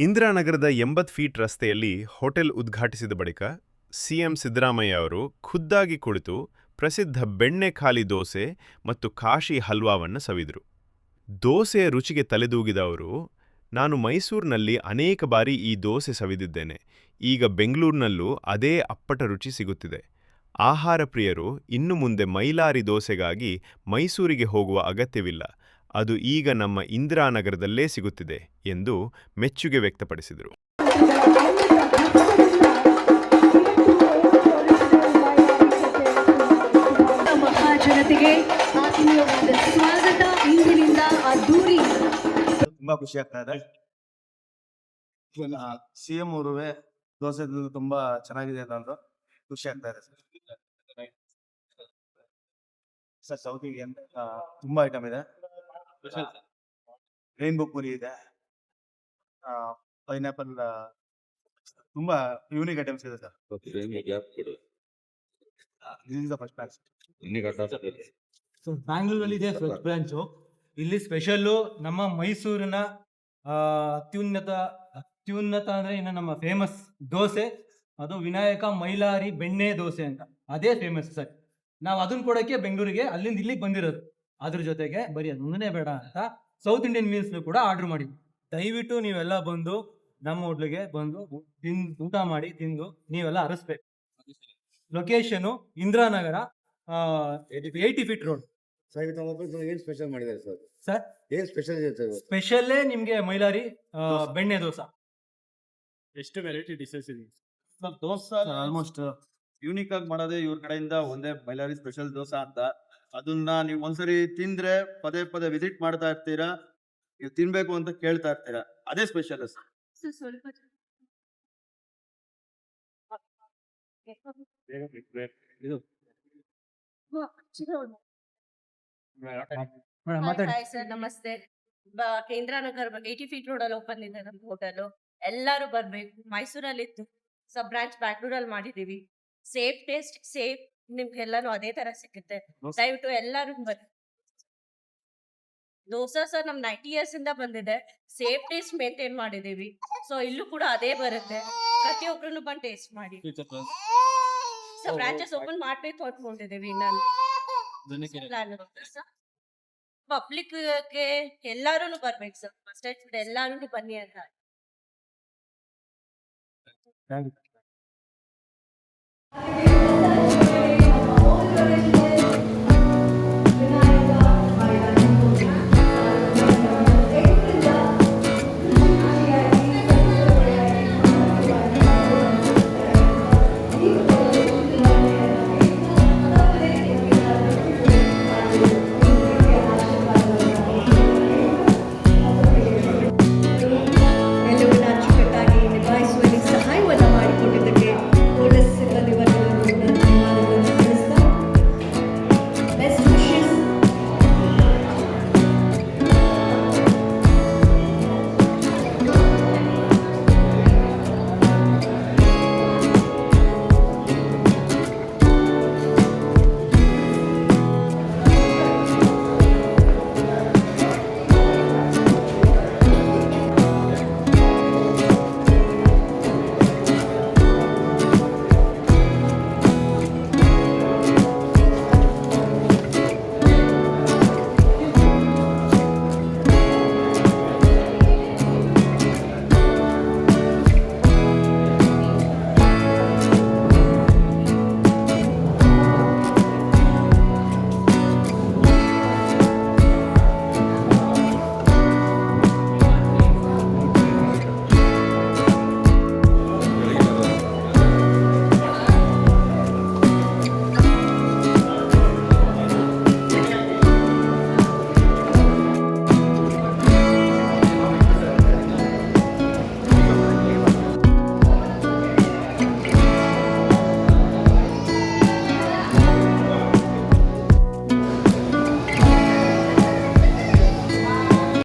ಇಂದಿರಾನಗರದ ಎಂಬತ್ತು ಫೀಟ್ ರಸ್ತೆಯಲ್ಲಿ ಹೋಟೆಲ್ ಉದ್ಘಾಟಿಸಿದ ಬಳಿಕ ಸಿಎಂ ಸಿದ್ದರಾಮಯ್ಯ ಅವರು ಖುದ್ದಾಗಿ ಕುಳಿತು ಪ್ರಸಿದ್ಧ ಬೆಣ್ಣೆ ಖಾಲಿ ದೋಸೆ ಮತ್ತು ಕಾಶಿ ಹಲ್ವಾವನ್ನು ಸವಿದರು. ದೋಸೆಯ ರುಚಿಗೆ ತಲೆದೂಗಿದ ಅವರು, ನಾನು ಮೈಸೂರಿನಲ್ಲಿ ಅನೇಕ ಬಾರಿ ಈ ದೋಸೆ ಸವಿದಿದ್ದೇನೆ. ಈಗ ಬೆಂಗಳೂರಿನಲ್ಲೂ ಅದೇ ಅಪ್ಪಟ ರುಚಿ ಸಿಗುತ್ತಿದೆ. ಆಹಾರ ಪ್ರಿಯರು ಇನ್ನು ಮುಂದೆ ಮೈಲಾರಿ ದೋಸೆಗಾಗಿ ಮೈಸೂರಿಗೆ ಹೋಗುವ ಅಗತ್ಯವಿಲ್ಲ. ಅದು ಈಗ ನಮ್ಮ ಇಂದಿರಾನಗರದಲ್ಲೇ ಸಿಗುತ್ತಿದೆ ಎಂದು ಮೆಚ್ಚುಗೆ ವ್ಯಕ್ತಪಡಿಸಿದರು. ಮಹಾಜನತೆಗೆ ಆತ್ಮೀಯವಾದ ಸ್ವಾಗತ ಇಂದಿನಿಂದ ಅದ್ದೂರಿ. ತುಂಬಾ ಖುಷಿ ಆಗ್ತಾ ಇದೆ. ಸಿ ಎಂ ಅವರುವೆ ದೋಸೆ ತುಂಬಾ ಚೆನ್ನಾಗಿದೆ ಅಂತ ಅಂದ್ರು. ಖುಷಿ ಆಗ್ತಾ ಇದೆ ಸರ್. ಸೌತ್ ಇಂಡಿಯನ್ ತುಂಬಾ ಐಟಮ್ ಇದೆ. ರೈನ್ಬೋ ಪುರಿ ಇದೆ. ಪೈನಾಪಲ್ ತುಂಬಾ ಯೂನಿಕ್ ಐಟಮ್ಸ್ ಇದೆ sir. This is the first class so ಬ್ಯಾಂಗ್ಳೂರಲ್ಲಿ ಇದೆ ಫಸ್ಟ್ ಬ್ರಾಂಚು ಇಲ್ಲಿ ಸ್ಪೆಷಲ್ಲು ನಮ್ಮ ಮೈಸೂರಿನ ಆ, ಅತ್ಯುನ್ನತ ಅತ್ಯುನ್ನತ ಅಂದ್ರೆ ಇನ್ನು ನಮ್ಮ ಫೇಮಸ್ ದೋಸೆ. ಅದು ವಿನಾಯಕ ಮೈಲಾರಿ ಬೆಣ್ಣೆ ದೋಸೆ ಅಂತ. ಅದೇ ಫೇಮಸ್ ಸರ್. ನಾವು ಅದನ್ನ ಕೊಡಕ್ಕೆ ಬೆಂಗಳೂರಿಗೆ ಅಲ್ಲಿಂದ ಇಲ್ಲಿಗೆ ಬಂದಿರೋದು. ಅದ್ರ ಜೊತೆಗೆ ಬರೀ ಅದೊಂದನೇ ಬೇಡ ಅಂತ ಸೌತ್ ಇಂಡಿಯನ್ ಮೀಲ್ಸ್ ಕೂಡ ಆರ್ಡರ್ ಮಾಡಿ. ದಯವಿಟ್ಟು ನೀವೆಲ್ಲ ಬಂದು ನಮ್ಮ ಹೋಟ್ಲಿಗೆ ಬಂದು ತಿಂದು ಊಟ ಮಾಡಿ ತಿಂದು ನೀವೆಲ್ಲ ಅರಸ್ಬೇಕು. Location Indiranagar eighty feet road sir ಇವತ್ತು ಒಬ್ಬರು ಏನ್ ಸ್ಪೆಷಲ್ ಮಾಡಿದ್ದಾರೆ ಸರ್ ಸರ್ ಏನ್ ಸ್ಪೆಷಲ್ ಇದೆ ಸರ್ ಇವತ್ತು? ಸ್ಪೆಷಲ್ಲೇ ನಿಮ್ಗೆ ಮೈಲಾರಿ ಆ, ಬೆಣ್ಣೆ ದೋಸೆ. ಎಷ್ಟು ವೆರೈಟಿ ಡಿಶಸ್ ಇದೆ? ಸರ್ ದೋಸೆ ಆಲ್ಮೋಸ್ಟ್ ಯೂನಿಕ್ ಆಗಿ ಮಾಡೋದೇ ಇವ್ರ ಕಡೆಯಿಂದ ಒಂದೇ ಮೈಲಾರಿ ಸ್ಪೆಷಲ್ ದೋಸೆ ಅಂತ. ಅದನ್ನ ನೀವು ಒಂದ್ಸರಿ ತಿಂದ್ರೆ ಪದೇ ಪದೇ ವಿಸಿಟ್ ಮಾಡ್ತಾ ಇರ್ತೀರಾ? ನೀವು ತಿನ್ಬೇಕು ಅಂತ ಕೇಳ್ತಾ ಇರ್ತೀರಾ? ಅದೇ ಸ್ಪೆಷಲ್ ಸರ್. ನಮಸ್ತೆ. ಕೇಂದ್ರ ನಗರ ಏಟಿ ಫೀಟ್ ರೋಡ್ ಅಲ್ಲಿ ಓಪನ್ ಇದೆ ನಮ್ಮ ಹೋಟೆಲ್ ಎಲ್ಲಾರು ಬರ್ಬೇಕು. ಮೈಸೂರಲ್ಲಿ ಇತ್ತು ಸಬ್ ಬ್ರಾಂಚ್ ಬ್ಯಾಂಗ್ಳೂರಲ್ಲಿ ಮಾಡಿದೀವಿ ಸೇಫ್ ಟೇಸ್ಟ್ ಸೇಫ್ ನಿಮ್ಗೆಲ್ಲಾನು ಅದೇ ತರ ಸಿಗುತ್ತೆ. ದಯವಿಟ್ಟು ಎಲ್ಲರೂ ಬನ್ನಿ ದೋಸಾ ಸರ್ ನಮ್ ನೈಂಟಿ ಇಯರ್ಸ್ ಇಂದ ಬಂದಿದೆ. ಸೇಫ್ ಟೇಸ್ಟ್ ಮೇಂಟೈನ್ ಮಾಡಿದೀವಿ ಸೊ ಇಲ್ಲೂ ಕೂಡ ಅದೇ ಬರುತ್ತೆ. ಪ್ರತಿಯೊಬ್ರು ಬಂದು ಟೇಸ್ಟ್ ಮಾಡಿ. ಸೊ ಬ್ರಾಂಚಸ್ ಓಪನ್ ಮಾಡ್ಬೇಕು ಅನ್ಕೊಂಡಿದೀವಿ ನಾನು ಪಬ್ಲಿಕ್ಗೆ ಎಲ್ಲಾರು ಬರ್ಬೇಕು ಸರ್. ಫಸ್ಟ್ ಎಲ್ಲಾರು ಬನ್ನಿ ಅಂತ.